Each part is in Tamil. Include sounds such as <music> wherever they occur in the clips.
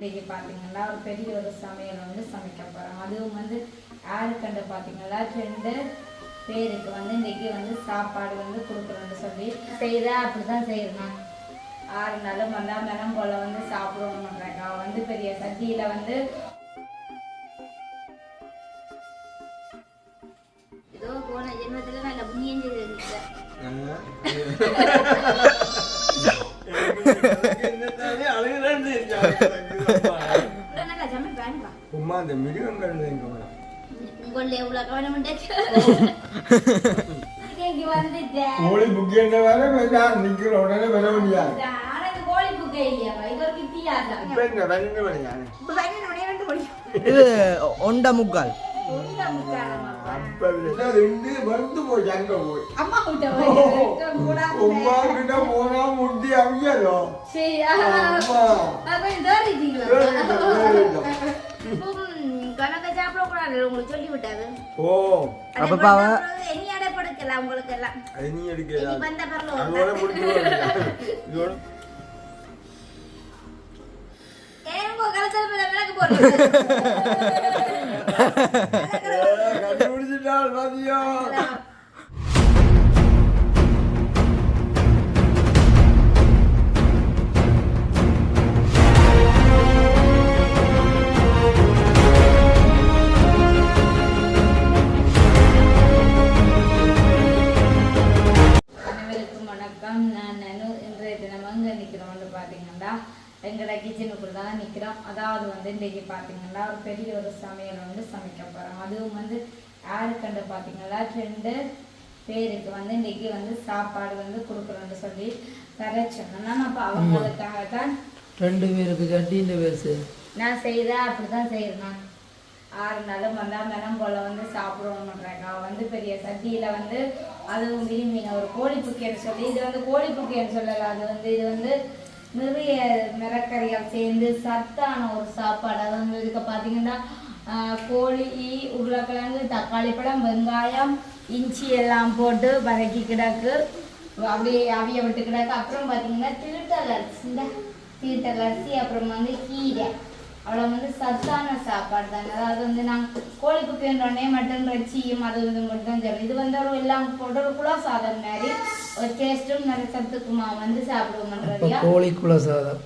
இன்னைக்கு பார்த்தீங்கன்னா ஒரு பெரிய ஒரு சமையல் வந்து சமைக்க போகிறோம் அதுவும் வந்து யாருக்கண்டு பார்த்தீங்கன்னா ரெண்டு பேருக்கு வந்து இன்னைக்கு வந்து சாப்பாடு வந்து கொடுக்குறோன்னு சொல்லி செய்தா அப்படி தான் செய்யணும் ஆறு நாளும் வந்தால் மெனம் போல் வந்து சாப்பிடுவோம்ன்றாங்க. அவ வந்து பெரிய சட்டியில் வந்து ஏதோ போன ஜென்மத்துல நல்ல புண்ணியம் செய்திருக்கேன் <laughs> அந்த மிருகங்கள் எங்க வேணும் உங்கள எவ்வளவு கவனம் இங்கே கோழி புக்கின்ற வேலை? வேண்டாம் நிக்கிற உடனே வர முடியாது இது புக்கை ஒண்ட முக்கால். உண்ட முக்காலமாப்பா அப்ப இல்லை, ரெண்டு வந்து போய் அங்க போய். அம்மா கிட்ட போய் கூடாது உமா கிட்ட போனா முட்டி அவியலோ? சரி அம்மா. கொஞ்சம் தோறிட்டீங்களா கணக்க சாப்பிடக்கூடாது உங்களுக்கு சொல்லி விட்டாது ஓ. அப்ப பாவ இனி அடைப்படுக்கலாம் உங்களுக்கு எல்லாம் அது நீ இனி எடுக்கலாம் வந்த பிறகு அதோட முடிச்சு இதோட ஏன் உங்க கலசல மேல விளக்கு போடுறது கண்டுபிடிச்சிட்டால் மதியம் கிச்சனுக்குள்ள தான் நிற்கிறோம் அதாவது வந்து இன்றைக்கு பார்த்தீங்கன்னா ஒரு பெரிய ஒரு சமையல் வந்து சமைக்க போகிறோம் அதுவும் வந்து யாருக்கண்டு பார்த்தீங்கன்னா ரெண்டு பேருக்கு வந்து இன்றைக்கி வந்து சாப்பாடு வந்து கொடுக்குறோன்னு சொல்லி தர அப்போ அவங்களுக்காக தான் ரெண்டு பேருக்கு கட்டின்ற பேசு நான் செய்தா அப்படி தான் செய்யணும். ஆறு நாளும் வந்தால் மெனம் போல் வந்து சாப்பிடுவோம்ன்றாங்க. வந்து பெரிய சட்டியில் வந்து அதுவும் விரும்பின ஒரு கோழி புக்கின்னு சொல்லி இது வந்து கோழி புக்கின்னு சொல்லலை அது வந்து இது வந்து நிறைய மிரக்கறிகள் சேர்ந்து சத்தான ஒரு சாப்பாடு. அதாவது இதுக்கு பார்த்தீங்கன்னா கோழி உருளைக்கிழங்கு தக்காளி பழம் வெங்காயம் இஞ்சி எல்லாம் போட்டு வதக்கி கிடக்கு. அப்படியே அவிய விட்டு கிடக்கு. அப்புறம் பார்த்தீங்கன்னா திருட்டல் அரிசி இந்த தீட்டல் அரிசி அப்புறம் வந்து கீரை. அவ்வளோ வந்து சத்தான சாப்பாடு தானே அதாவது வந்து நாங்கள் கோழி குப்பைன்றோடனே மட்டன் இறைச்சியும் அது இது மட்டும் தான் இது வந்து ஒரு எல்லாம் போட்டு ஒரு குலா சாதம் மாதிரி ஒரு டேஸ்ட்டும் நல்ல சத்துக்குமா வந்து அப்ப சாப்பிடுவோம்ன்றதையா கோழிக்குள்ள சாதம்.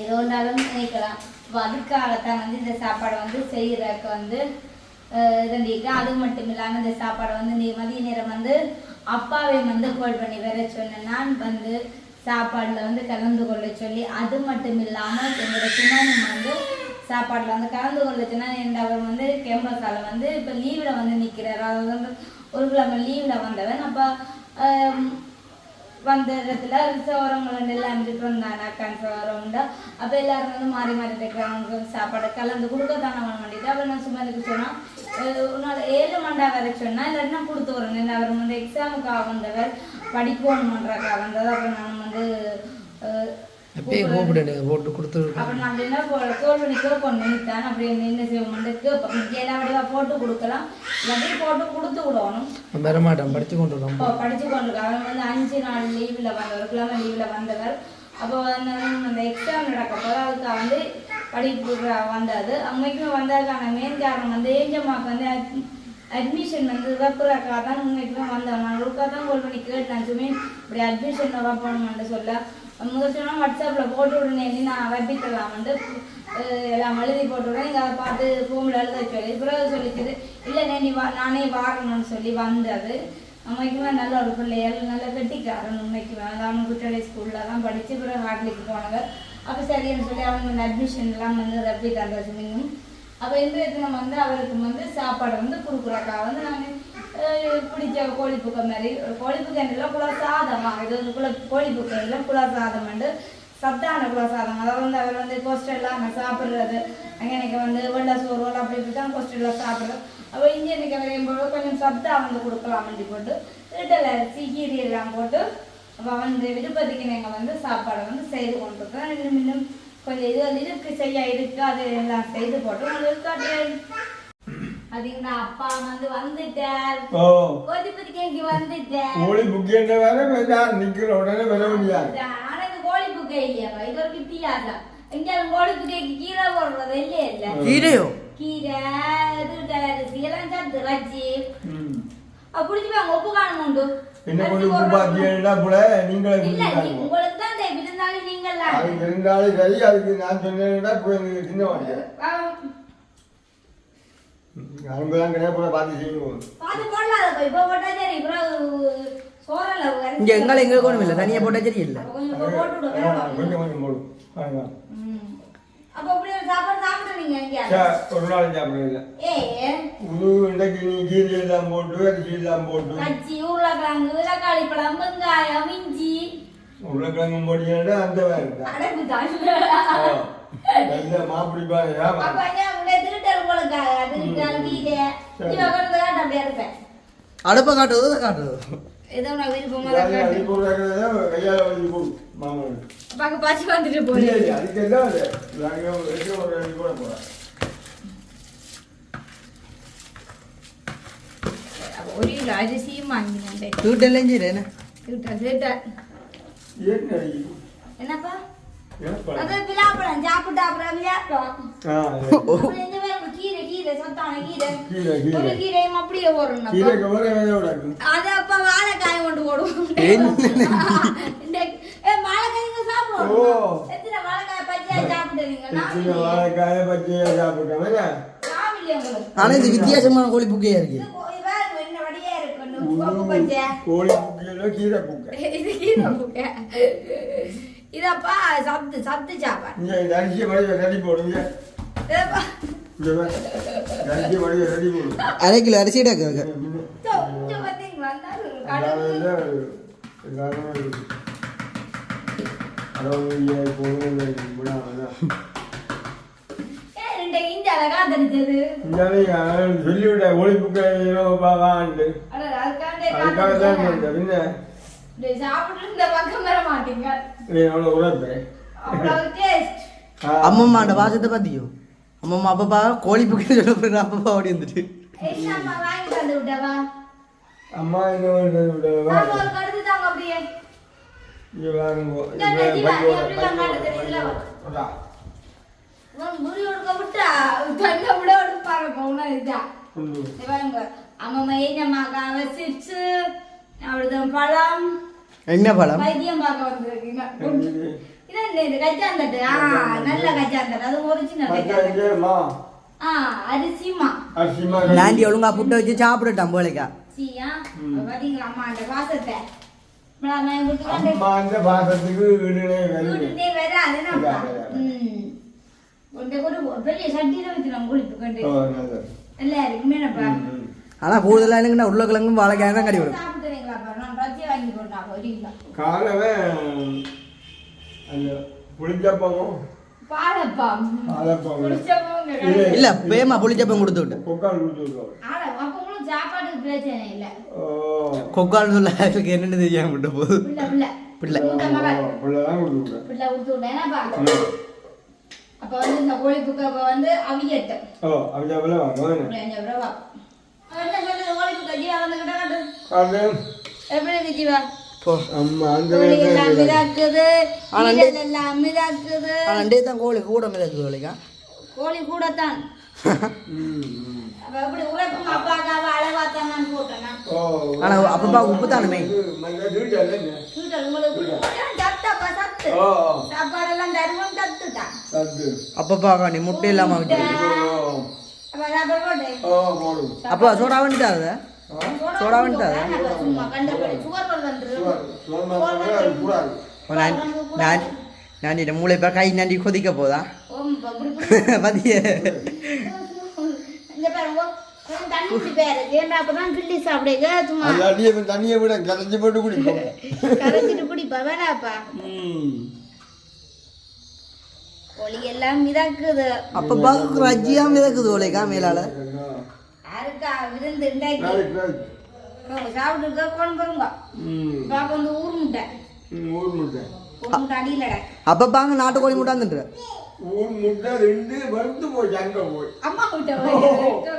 ஏதோ ஒன்றாலும் நினைக்கலாம். அதுக்காகத்தான் வந்து இந்த சாப்பாடை வந்து செய்யறதுக்கு வந்து இதண்டிக்கு அது மட்டும் இல்லாமல் இந்த சாப்பாடை வந்து நீ மதிய நேரம் வந்து அப்பாவை வந்து கால் பண்ணி வர சொன்னேன் நான் வந்து சாப்பாடில் வந்து கலந்து கொள்ள சொல்லி அது மட்டும் இல்லாமல் என்னோட சுமனும் வந்து சாப்பாட்டில் வந்து கலந்து கொள்ள சொன்னால் என் அவர் வந்து கேம்பஸால் வந்து இப்போ லீவில் வந்து நிற்கிறார் அதாவது வந்து ஒரு கிழமை லீவில் வந்தவன். அப்போ வந்த இடத்துல சோரங்கள் எல்லாம் இருந்துட்டு இருந்தாங்க அக்கான் சோரம்டா அப்போ எல்லாரும் வந்து மாறி மாறி இருக்கிறவங்க சாப்பாடு கலந்து கொடுக்க தானே அவன் வேண்டிட்டு அப்போ நான் சும்மா இருக்க சொன்னான் உன்னோட ஏழு மண்டா வர சொன்னால் இல்லாட்டினா கொடுத்து வரணும் அவர் வந்து எக்ஸாமுக்காக வந்தவர் படிக்கணுமன்றக்காக வந்தது. அப்போ நான் வந்து அஹ், எப்பயே கூப்பிடுங்க போட்டு கொடுத்துருக்கோம் அப்ப நான் என்ன தோல் பண்ணி கேட்போம் நினைத்தான் அப்படி என்ன செய்வோம்னு கேட்போம் எல்லா வடிவா போட்டு கொடுக்கலாம். இல்லாட்டி போட்டு கொடுத்து விடணும். வரமாட்டோம் படிச்சு கொண்டு வரோம் இப்போ படிச்சு கொண்டிருக்க அவன் வந்து அஞ்சு நாள் லீவில் வந்தவர் கிழமை லீவில் வந்தவர். அப்போ வந்து அந்த எக்ஸாம் நடக்க போது அதுக்கு வந்து படிப்பு வந்தது அம்மைக்குமே வந்ததுக்கான மெயின் காரணம் வந்து ஏஞ்சம்மாவுக்கு வந்து அட்மிஷன் வந்து வைப்புறக்கா தான் உண்மைக்குமே வந்தவன் நான் ஒருக்கா தான் கால் பண்ணி கேட்டேன். சுமே இப்படி அட்மிஷன் வைப்பணும்னு சொல்ல. முதல் சொன்னால் வாட்ஸ்அப்பில் போட்டு விடுனே நான் வைப்பிக்கலாம்ட்டு எல்லாம் எழுதி போட்டு விட நீங்கள் அதை பார்த்து ஃபோமில் எழுத சொல்லி பிறகு சொல்லிச்சுது இல்லை நீ வா நானே வாரணும்னு சொல்லி வந்தது. அம்மைக்குமே நல்ல ஒரு பிள்ளைகள் நல்ல கெட்டிக்காரன் உண்மைக்குமே. அதான் குட்டடை ஸ்கூலில் தான் படித்து பிறகு ஹாட்லிக்கு போனவர் அப்போ சரின்னு சொல்லி அவங்க வந்து அட்மிஷன்லாம் வந்து ரப்பி தந்த சொன்னீங்க. அப்போ இந்த தினம் வந்து அவருக்கு வந்து சாப்பாடு வந்து கொடுக்குறாக்கா. வந்து நாங்கள் பிடிச்ச கோழிப்புக்கை மாதிரி ஒரு கோழிப்புக்கையில் குல சாதமாக இது வந்து குல கோழிப்புக்கையில் குல சாதம் வந்து சத்தான குல சாதம் அதாவது வந்து அவர் வந்து கோஸ்டெல்லாம் சாப்பிட்றது அங்கே எனக்கு வந்து வெள்ளை சோறு அப்படி இப்படி தான் கோஸ்டெல்லாம் சாப்பிட்றது அப்போ இங்கே எனக்கு வரையும்போது கொஞ்சம் சத்தா வந்து கொடுக்கலாம் அப்படி போட்டு வீட்டில் அரிசி கீரி எல்லாம் போட்டு அப்போ வந்து விருப்பத்துக்கு நீங்கள் வந்து சாப்பாடை வந்து செய்து கொண்டிருக்கோம் இன்னும் இன்னும் கொஞ்சம் இது வந்து இருக்கு செய்ய இருக்கு அது எல்லாம் செய்து போட்டு உங்களுக்கு கோழி வேண்டாம் நிக்கிற உடனே வர முடியாது கோழி புக்கை இல்லையாப்பா இது ஒரு வித்தியாசம் எங்கேயாவது கோழி புக்கைக்கு கீழே இல்ல? கீரையோ? கீரை இது எல்லாம் சத்து இறைச்சி. ம். அப்ப புடிச்சு போய் உப்பு காணும் உண்டு. என்ன கொண்டு உப்பு கூட நீங்களே இல்ல நீ- குடிச்சிட்டாங்க உங்களுக்கு தான் தேவை இருந்தாலும் நீங்கள் அதுக்கு இருந்தாலும் சரி அதுக்கு நான் சொன்னேன்னா போய் எனக்கு சின்ன வாங்க அவங்க தான் கிடையாது போல பார்த்து செய்யணும்? பாத்து போடலாம் அதை இப்ப போட்டா சரி அப்புறம் சோறல இங்க எங்களை எங்களுக்கு ஒண்ணும் இல்லை தனியா போட்டா சரி இல்லை. கொஞ்சம் இப்ப கொஞ்சம் போடும். அப்ப சாப்பாடு ஒரு நாள் நீ கீரை எல்லாம் போட்டு அரிசி எல்லாம் போட்டு. கச்சி உருளைக்கிழங்கு தக்காளி பழம் வெங்காயம் இஞ்சி. உருளைக்கிழங்கு போட்டீங்கன்னா அந்த அடப்பு தான் ஆ, நல்ல மாப்பிடி இருப்பேன். அடுப்பை காட்டுறது காட்டுறது ஏதோ நான் விருப்பமா பாச்சு வந்துட்டு போறேன் அதுக்கு என்ன என்ன? அடி? என்னப்பா ஏப்பா? அது விழாப்பழம் சாப்பிட்டு <laughs> ஆனா இது வித்தியாசமான கோழி புக்கையா இருக்கு? கோழி புக்கியலோ கீரை புக்கை இது கீரை புக்கை. இதப்பா சத்து சத்து சாப்பாடு இங்க அரிசி ரெடி போடுங்க அரிசி மடிவை ரெடி போடுங்க அரை கிலோ அரிசி இருக்கு இதோ, இங்க பாத்தீங்களா அந்த எல்லாரும் கடவுள் இல்லை, எல்லாரும் இருக்கு. அறுபது பொண்ணு விடாமதான் ஏன் ரெண்டு இஞ்சி அழகா தெரிஞ்சது சொல்லிவிட்ட ஒளி புக்கை வாண்டு அட, அதுக்காண்டே அதுக்காக தான். பின்ன இப்படி சாப்பிட்டு இந்த பக்கம் அம்மம்மாண்ட வாசத்தை பாத்தியோ? அம்மம்மா அப்பப்பா கோழி புக்கை சொல்ல போயிரு அப்பப்பா ஓடி வந்துட்டு. அம்மா சிப்ஸ் அவ்வளவுதான் பழம். என்ன பழம்? வைத்தியம் பார்க்க வந்திருக்கீங்க இது இது என்ன இது? கச்சாந்தட்டு ஆ நல்ல கச்சாந்தட்டு அது ஒரிஜினல் பச்சை கச்சாந்தட்டு அரிசிமா, ஆ அரிசிமா அரிசிமா? நாண்டி ஒழுங்கா புட்டை வச்சு சாப்பிடட்டான் போலைக்கா. சீயா? பாத்தீங்களா அம்மா அந்த வாசத்தை நான் நான் கொடுத்துக்காண்டே அம்மா அந்த பாசத்துக்கு வீடுனே வருது வீட்டுட்டே வராது நம்ம வராது, வராது. ம். கொண்டு ஒரு பெரிய சட்டியில வச்சு நம்ம குளிப்பு கொண்டு ஓ நல்லது. நல்லா இருக்குமே நம்ம ம், ம். ஆனா கூடுதலா என்னங்கன்னா உருளைக்கிழங்கும் வாழைக்காய் தான் கடி விடும் சாப்பிட்டுறீங்களா பாரு நான் ரத்தி வாங்கி கொண்டாங்க ஒரு கிலோ காலவே அந்த புளிச்சப்பமும் பாலப்பா பாலப்பம் குளிச்சப்பவங்க இது. இல்ல பேமா புளிச்சப்பம் கொடுத்து விட்டு கொக்கால் கொடுத்து விடுவோம் ஆனா அப்ப உங்களுக்கு சாப்பாட்டுக்கு பிரச்சனை இல்ல. ஓ. கொக்கால் சொல்ல அதுக்கு என்னன்னு தெரியாம விட்ட போது பிள்ளை பிள்ளை. பிள்ளை. உங்க மகள் பிள்ளைதான் கொடுத்து விடுறேன் பிள்ளை கொடுத்து விட்டேன்னா அப்ப வந்து இந்த கோழி புக்கு அப்ப வந்து அவியட்டு. ஓ அப்படியே வாங்க ஒரு அஞ்சு ரூபா என்ன சொல்லுது கோழி புக்கு ஜீவா வந்து கிட்ட காட்டு. அது எப்படி இருக்கு ஜீவா போ அம்மா அந்த கோழி மிதாக்குது தான் கூட மிதக்குது கோழிக்கா கோழி போட்டேன்னா ஓ ஆனா அப்பப்பா உப்பு தானுமே அப்பப்பா நீ முட்டை இல்லாம அப்ப சோடா வேண்டிட்டாத சுவர்ணம் கூடாது. நான் நான் நான் இந்த மூளை பேர் கை நண்டி கொதிக்க போதா? <laughs> அடியை தண்ணியை விட கரைச்சி போட்டு குடிப்போம் கரைச்சிட்டு குடிப்பா வேணாப்பா. ம். ஒளி எல்லாம் மிதக்குது அப்பப்பா ரஜ்ஜியா மிதக்குது கோழிக்கா மேலால? யாருக்கா விருந்து நாளைக்கு. சாப்பிட்டு கொண்டு போருங்க ம். பாப்பா வந்து ஊர் முட்டை. ஊர் முட்டை. ஊர் முட்டை அடியிலடா அப்பப்பாங்க நாட்டுக்கோழி முட்டாந்துன்ற ஊர் முட்டை ரெண்டு வந்து போச்சு அங்க போய். அம்மா கிட்ட போய்.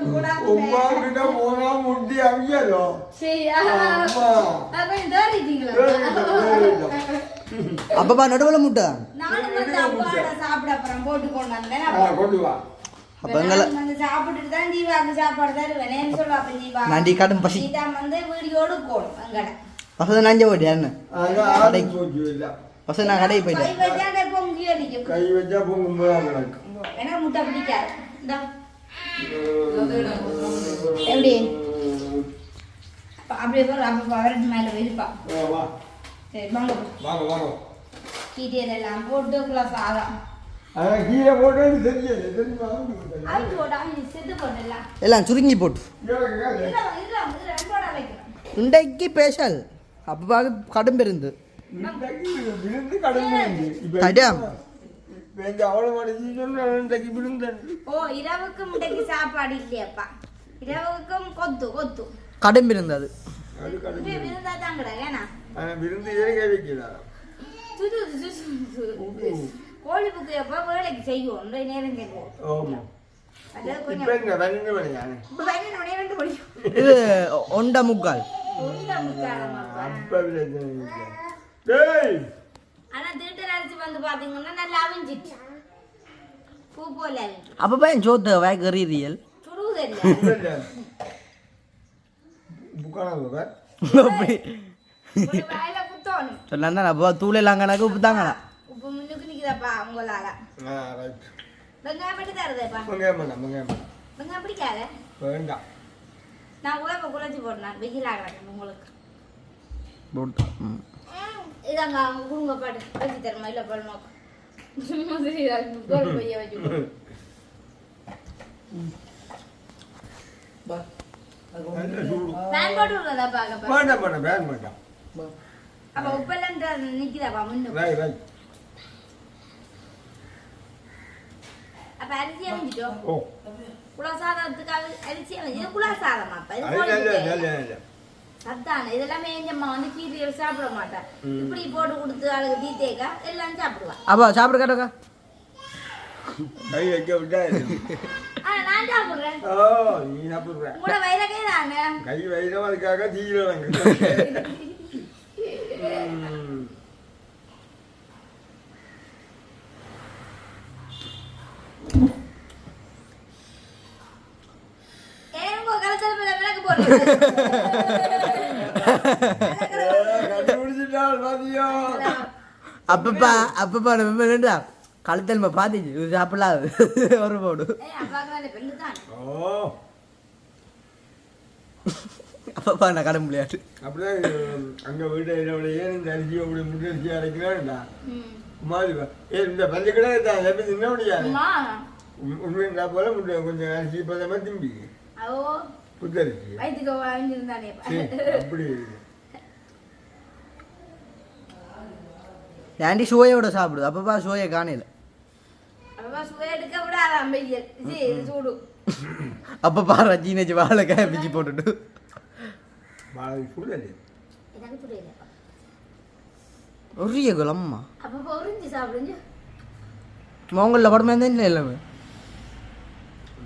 கூடாது உமா கிட்ட போனா முட்டி அவியதோ? சரியா அம்மா. அப்ப தோறிட்டீங்களா அப்பப்பா நடுவில் முட்டை. நானும் வந்து அப்பாவோட சாப்பிட அப்புறம் போட்டு கொண்டு வந்தேன். ஆ, கொண்டு வா. அப்போ எங்களை நான் சாப்பிட்டுட்டு தான் ஜீவாக்கு சாப்பாடு தருவேன் சொல்லுவா அப்ப ஜீவா. நன்றி கடும் பசி. நீதான் வந்து வீடியோடு போடும் எங்கட வசதி நஞ்ச போட்டியா என்ன? அதான் ஆடி போச்சு இல்லை. வசதி நான் கடைக்கு கை போயிட்டேன் வச்சா அந்த பொங்கி அடிக்கும். கை வச்சா பொங்கும் போது கிடக்கு எனக்கு முட்டை பிடிக்காது. இந்தா. எப்படி? அப்ப அப்படியே போற அப்ப பவரட் மேல விருப்பா வா, வா. சரி வாங்க வாங்க வாங்க. கீட்டீர் எல்லாம் போட்டு குள்ள சாதம். எல்லாம் சுருங்கி போட்டு. இன்றைக்கு ஸ்பெஷல் அப்போ கடும் பெருந்து. கடும் பெருந்து. அது. அது கடந்து இப்படி விருந்தா கோழி புக்கு எப்போ வேலைக்கு செய்யும்? ஒன்றை நேரம் செய்வோம் இது ஒண்டா முக்கால். அப்ப பையன் சோத்த வாயில குத்தணும். சொன்னா அப்போ தூளெல்லாம் கணக்கு உப்பு நிக்குதாப்பா உங்களால வெங்காயம் பட்டி தருதேப்பா மங்காயம் வேண்டாம் மங்காயம் வேண்டாம். வெங்காயம் பிடிக்காத வேண்டாம் நான் உழப்ப குழச்சி போடுறேன் வெயில் ஆகிறாங்க உங்களுக்கு. இதாங்க அவங்க குடும்ப பாட்டு வச்சு தரமா இல்ல பல் நோக்கம் பைய வச்சு போட்டு விடுறதா பாக்கப்பா வேண்டாம் வேண்டாம் வேண்டாம் வேண்டாம் அப்ப உப்பெல்லாம் நிக்குதாப்பா முன்னுக்கு ரைட் ரைட் அப்ப அரிசி அமைஞ்சிட்டோம் ஓ குலசாதத்துக்கு அரி- அரிசி அமைஞ்சு இது குலசாதம் அப்ப இது அதானே இதெல்லாமே எஞ்சம்மா வந்து கீரையில் சாப்பிட மாட்டேன் இப்படி போட்டு கொடுத்து அதுக்கு தீத்தேக்கா எல்லாம் சாப்பிடுவா அப்பா சாப்பிட கேட்டோக்கா கை வைக்க விட்டா இது. ஆனா நான் சாப்பிடுறேன் ஓ நீ சாப்பிடுற வயிறக்கே தானே கை வைரம் அதுக்காக ஏன் உங்க கலத்தில் மேல விளக்கு போடுறது கண்டுபிடிச்சிட்டால் பாத்தியோ அப்பப்பா அப்பப்பா நம்ம என்னடா கழுத்தல் பார்த்துச்சு இது சாப்பிடலாது ஒரு போடு. அப்பப்பா நான் கடை முடியாது. அப்படிதான் அங்க வீட்டு ஏன் இந்த அரிசி அப்படி முட்டை அரிசி அரைக்கிறான்டா மாதிரி ஏ இந்த பஞ்ச கடை எப்படி தின்ன முடியாது? உண்மையா போல முட்டை கொஞ்சம் அரிசி பதமா திம்பி. புத்தரிசி வயிற்றுக்கு வாங்கியிருந்தானே அப்படி. ஏன்டி சோயோட சாப்பிடுது அப்பப்பா சோயை காணையில். <laughs> அப்பப்பா ரஜினி வச்சு வாழைக்காய் பிச்சு போட்டுட்டு. ஒரிய குலம்மா மோங்கல்ல படமே இருந்தா எல்லாமே?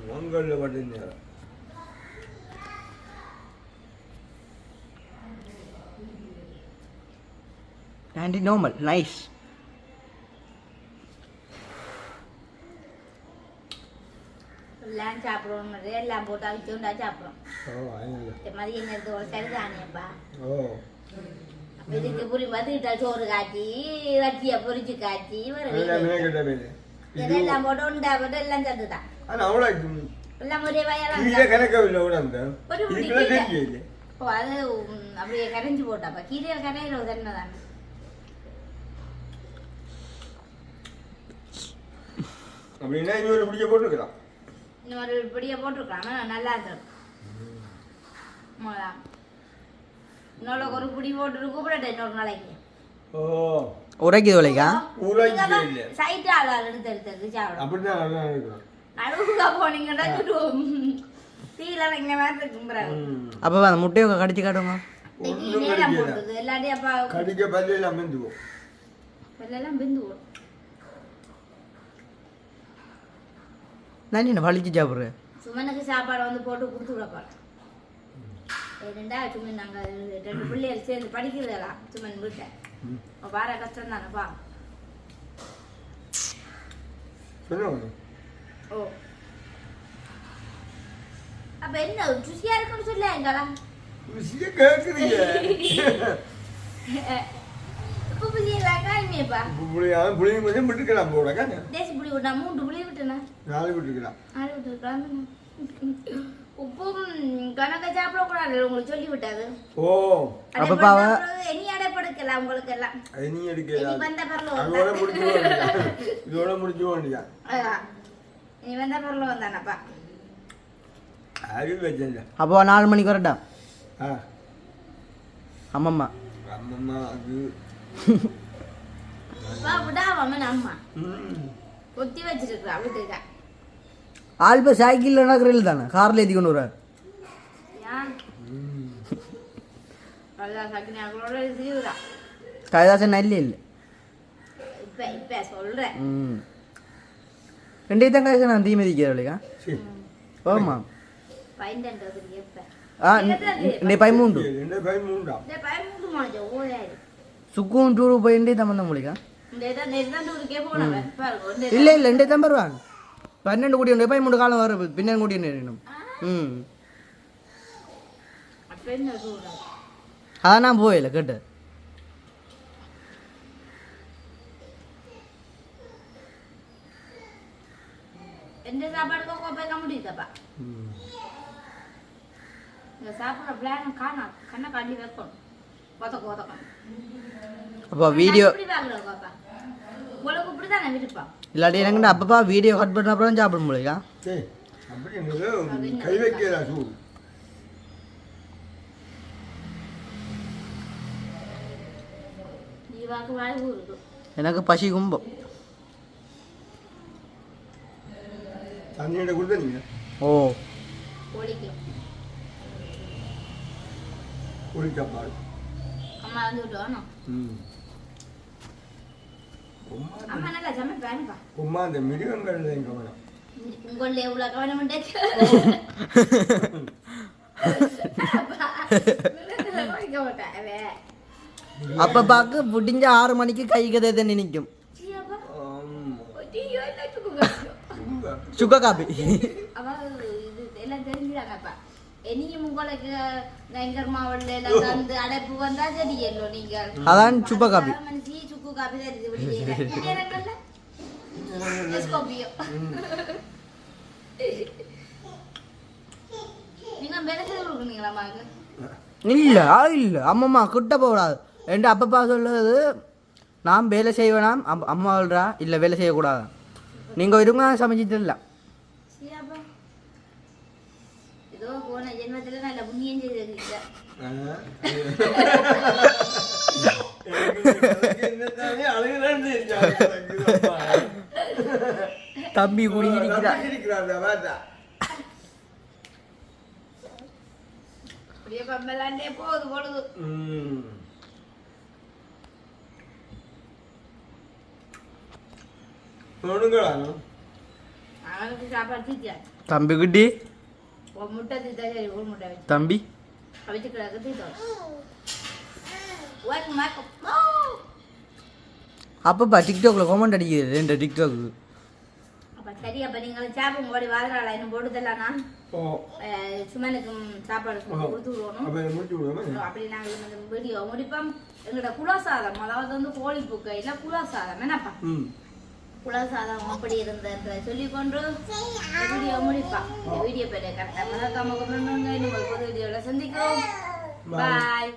மங்களில் பட்டு ஆண்டி நார்மல் நைஸ் எல்லாம் சாப்பிடுவோம் எல்லாம் போட்டு அவிச்சு உண்டா சாப்பிடுறோம் மதியம் நேரத்து ஒரு அப்ப இதுக்கு புரி வந்துக்கிட்ட சோறு காய்ச்சி வச்சியை பொரிச்சு காய்ச்சி இதெல்லாம் போட்டு உண்டா போட்டு எல்லாம் சேர்த்துதான் ஆனா அவ்வளோ எல்லாம் ஒரே வயலாம் அப்படியே கரைஞ்சு போட்டாப்பா கீரையில் தன்மை தானே அப்படின்னா இன்னொரு பிடிக்க போட்டுருக்கலாம். இன்னொரு பொடியை போட்டிருக்கலாம். நல்லா இருக்கும் ஆமாடா. இன்னொரு ஒரு பிடி போட்டு கூப்பிடட்டேன் இன்னொரு நாளைக்கு. ஓ. உரைக்குது உலைக்கா ஊராட்சி இல்லை சைட்டு ஆள் எடுத்து எடுத்து எடுத்து சாப்பிடும். அப்படிதான் அதான் இருக்கும் நடுவுக்கா போனீங்கன்னா தீயில இறங்கின மாதிரி ம். அப்பப்பா அந்த முட்டையை கடிச்சு காட்டுங்க. அப்பா கடிக்க பல்லு எல்லாம் மெந்துவோம். வெள்ளெல்லாம் பிந்து போடும் நான் என்ன வலிச்சு சாப்பிட்றேன். சுமனுக்கு சாப்பாடு வந்து போட்டு கொடுத்து விடப்பா. ரெண்டா சுமன் நாங்க ரெண்டு பிள்ளைகள் சேர்ந்து படிக்கிறதெல்லாம் சுமன் வீட்டை. வார கஷ்டம் தானப்பா ஓ. அப்ப என்ன ருசியா இருக்குன்னு சொல்ல எங்களா ருசியை கேட்குறீங்க <laughs> உப்பு புளி எல்லாம் காய்மையப்பா புளியா புளியும் கொஞ்சம் விட்டுக்கலாம் போடாக்கா தேசி புளி விட்டா மூன்று புளி விட்டேனா? நாலு விட்டுக்கலாம். உப்பும் கணக்க சாப்பிடக்கூடாது உங்களுக்கு சொல்லி விட்டாது. ஓ. அப்ப பாவ- உங்களுக்கு எல்லாம் அது நீ வந்த பரல அதோட இதோட வேண்டியா இனி வந்த பரல வந்தானப்பா. அது வச்சேன் அப்போ நாலு மணிக்கு வரட்டா? ஆ. அம்மம்மா. அம்மம்மா அது. இப்போ சைக்கிளில் நடக்கிறீர்கள் தானே? காரில் ஏற்றி கொண்டு வர கைதாசன் நல்ல இல்லை. ரெண்டே தான் கைதாசன் நான் தீ பயன்றது எப்ப? ஆ இந்த பதிமூன்று ரெண்டு பை மூண்டா இந்த பயமுண்டு இதான் நெருதான் ஊருக்கே போனவன் பாருங்க இந்த இல்லை இல்லை ரெண்டே தான் வருவாங்க பன்னெண்டு கோடி உண்டு பதிமூணு காலம் வர பின்னாடி கோடி நேரிடும் ம் அதான் நான் போயில கேட்டு சாப்பிட்ற பிளான் காணா கண்ணை காண்டி வைக்கணும் அப்போ வீடியோ இல்லாட்டி எனக்கு அப்பப்பா வீடியோ கட் பண்ண அப்புறம் சாப்பிட முடியலக்கா சரி அப்படி என்னது கை வைக்கிறா எனக்கு பசி கும்பம். ஓ. சாப்பாடு அம்மா நல்லா சமைப்பானுப்பா உம்மா அந்த மிருகங்கள் எங்க வேணும் கவனம் அவன் அப்பப்பாக்கு முடிஞ்ச ஆறு மணிக்கு கை கதை நினைக்கும் சுக்க காப்பி அவ இது எல்லாம் தெரிஞ்சுதாங்கப்பா நீங்க. அதான் சுப்ப நீங்க மாங்க இல்லை இல்லை. அம்மம்மா கிட்ட போகக்கூடாது என்கிட்ட அப்பப்பா சொல்லுறது நான் வேலை செய்வேனாம். அம்- அம்மா சொல்கிறா இல்லை வேலை செய்யக்கூடாது. நீங்கள் இருங்க சமைச்சிட்டு இல்லை ஏதோ போன ஜென்மத்துல நல்ல புண்ணியம் செய்திருக்கீங்க ஆ. எனக்கு என்னத்தானே முட்டை தீத்தா சரி ஒரு முட்டை வச்சு தம்பி? அவிச்சு கிடக்கு தீத்தோம் ஒர்க் மேக்கப் அப்பப்பா டிக்டாக்ல கமெண்ட் அடிக்குது ரெண்டு டிக்டாக் அப்ப சரி அப்ப நீங்களும் சாப்பிடும் ஓடி வாதுறாளா இன்னும் ஓ, அஹ், சுமனுக்கும் சாப்பாடு கொடுத்து விடுவோமா? அப்படி இந்த வீடியோ முடிப்போம். எங்களோட குலசாதம் அதாவது வந்து கோழி புக்கை இல்லை குலசாதம்? என்னப்பா? ம். குலசாதம் அப்படி இருந்ததை சொல்லிக்கொண்டு வீடியோ முடிப்பா இந்த வீடியோ பேரை கரெக்டாக மறக்காம கொண்டு புது வீடியோவில் சந்திக்கிறோம். பாய்